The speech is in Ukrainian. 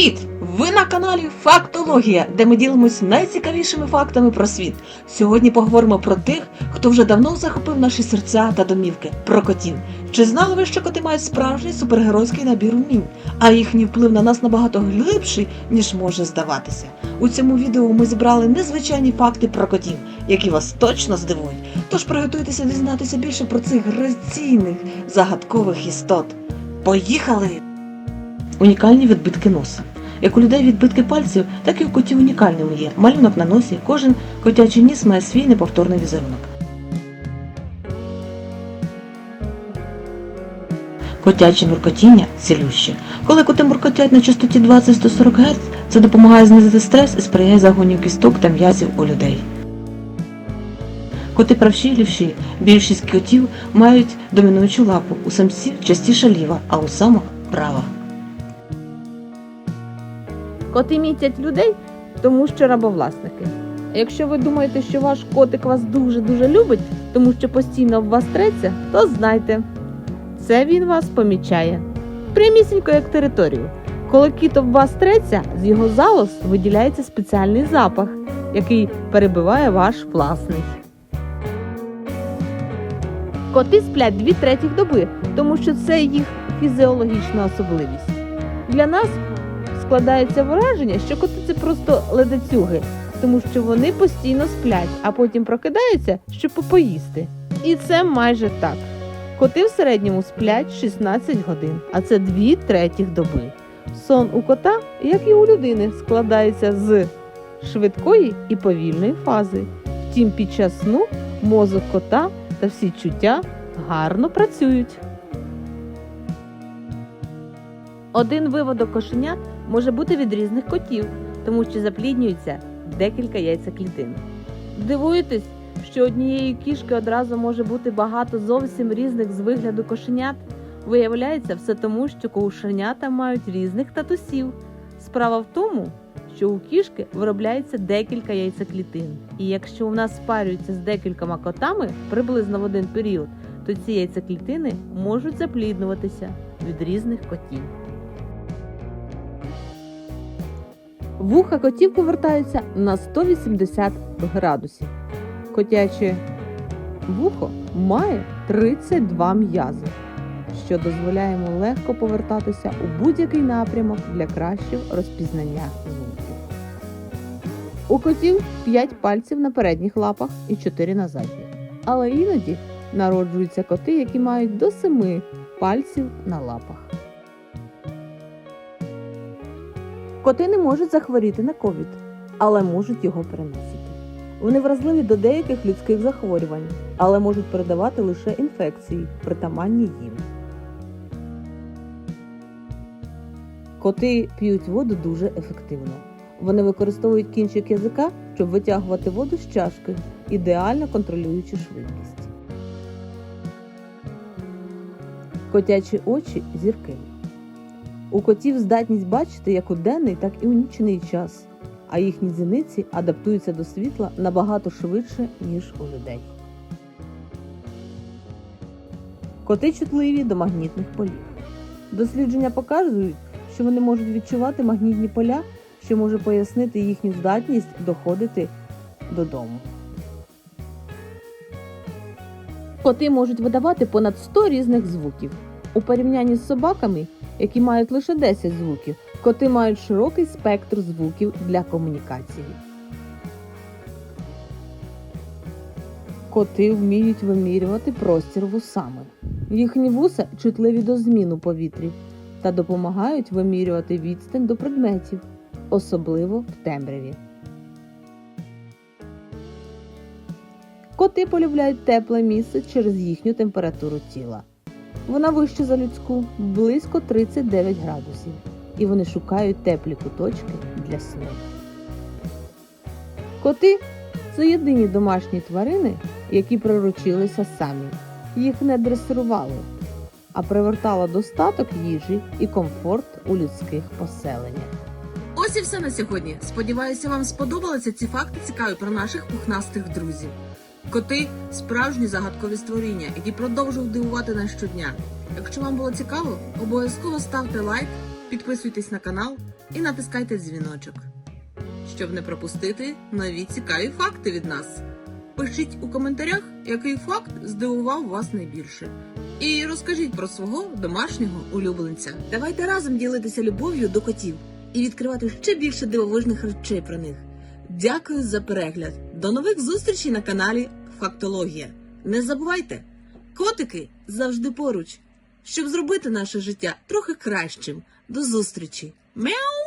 Привіт! Ви на каналі Фактологія, де ми ділимось найцікавішими фактами про світ. Сьогодні поговоримо про тих, хто вже давно захопив наші серця та домівки про котів. Чи знали ви, що коти мають справжній супергеройський набір умінь, а їхній вплив на нас набагато глибший, ніж може здаватися? У цьому відео ми зібрали незвичайні факти про котів, які вас точно здивують. Тож приготуйтеся дізнатися більше про цих граційних загадкових істот. Поїхали! Унікальні відбитки носа. Як у людей відбитки пальців, так і у котів унікальними є. Малюнок на носі, кожен котячий ніс має свій неповторний візерунок. Котяче муркотіння цілюще. Коли коти муркотять на частоті 20-140 Гц, це допомагає знизити стрес і сприяє загоню кісток та м'язів у людей. Коти правші і лівші. Більшість котів мають домінуючу лапу, у самців частіше ліва, а у самок права. Коти мітять людей, тому що рабовласники. А Якщо ви думаєте, що ваш котик вас дуже-дуже любить, тому що постійно в вас треться, то знайте, це він вас помічає. Прямісінько як територію. Коли кіт об вас треться, з його залоз виділяється спеціальний запах, який перебиває ваш власний. Коти сплять дві третіх доби, тому що це їх фізіологічна особливість. Для нас складається враження, що коти це просто ледацюги, тому що вони постійно сплять, а потім прокидаються, щоб поїсти. І це майже так. Коти в середньому сплять 16 годин, а це дві третіх доби. Сон у кота, як і у людини, складається з швидкої і повільної фази. Втім, під час сну мозок кота та всі чуття гарно працюють. Один виводок кошенят може бути від різних котів, тому що запліднюється декілька яйцеклітин. Дивуєтесь, що однієї кішки одразу може бути багато зовсім різних з вигляду кошенят. Виявляється, все тому, що кошенята мають різних татусів. Справа в тому, що у кішки виробляється декілька яйцеклітин. І якщо у нас спарюються з декількома котами приблизно в один період, то ці яйцеклітини можуть запліднуватися від різних котів. Вуха котів повертаються на 180 градусів. Котяче вухо має 32 м'язи, що дозволяє йому легко повертатися у будь-який напрямок для кращого розпізнання звуків. У котів 5 пальців на передніх лапах і 4 на задніх. Але іноді народжуються коти, які мають до 7 пальців на лапах. Коти не можуть захворіти на ковід, але можуть його переносити. Вони вразливі до деяких людських захворювань, але можуть передавати лише інфекції, притаманні їм. Коти п'ють воду дуже ефективно. Вони використовують кінчик язика, щоб витягувати воду з чашки, ідеально контролюючи швидкість. Котячі очі зірки. У котів здатність бачити як у денний, так і у нічний час, а їхні зіниці адаптуються до світла набагато швидше, ніж у людей. Коти чутливі до магнітних полів. Дослідження показують, що вони можуть відчувати магнітні поля, що може пояснити їхню здатність доходити додому. Коти можуть видавати понад 100 різних звуків. У порівнянні з собаками, які мають лише 10 звуків, коти мають широкий спектр звуків для комунікації. Коти вміють вимірювати простір вусами. Їхні вуса чутливі до змін у повітрі та допомагають вимірювати відстань до предметів, особливо в темряві. Коти полюбляють тепле місце через їхню температуру тіла. Вона вища за людську, близько 39 градусів, і вони шукають теплі куточки для сну. Коти це єдині домашні тварини, які приручилися самі. Їх не дресирували, а привертало достаток їжі і комфорт у людських поселеннях. Ось і все на сьогодні. Сподіваюся, вам сподобалися ці факти цікаві про наших пухнастих друзів. Коти справжні загадкові створіння, які продовжують дивувати нас щодня. Якщо вам було цікаво, обов'язково ставте лайк, підписуйтесь на канал і натискайте дзвіночок, щоб не пропустити нові цікаві факти від нас. Пишіть у коментарях, який факт здивував вас найбільше. І розкажіть про свого домашнього улюбленця. Давайте разом ділитися любов'ю до котів і відкривати ще більше дивовижних речей про них. Дякую за перегляд. До нових зустрічей на каналі Фактологія. Не забувайте, котики завжди поруч, щоб зробити наше життя трохи кращим. До зустрічі. Мяу!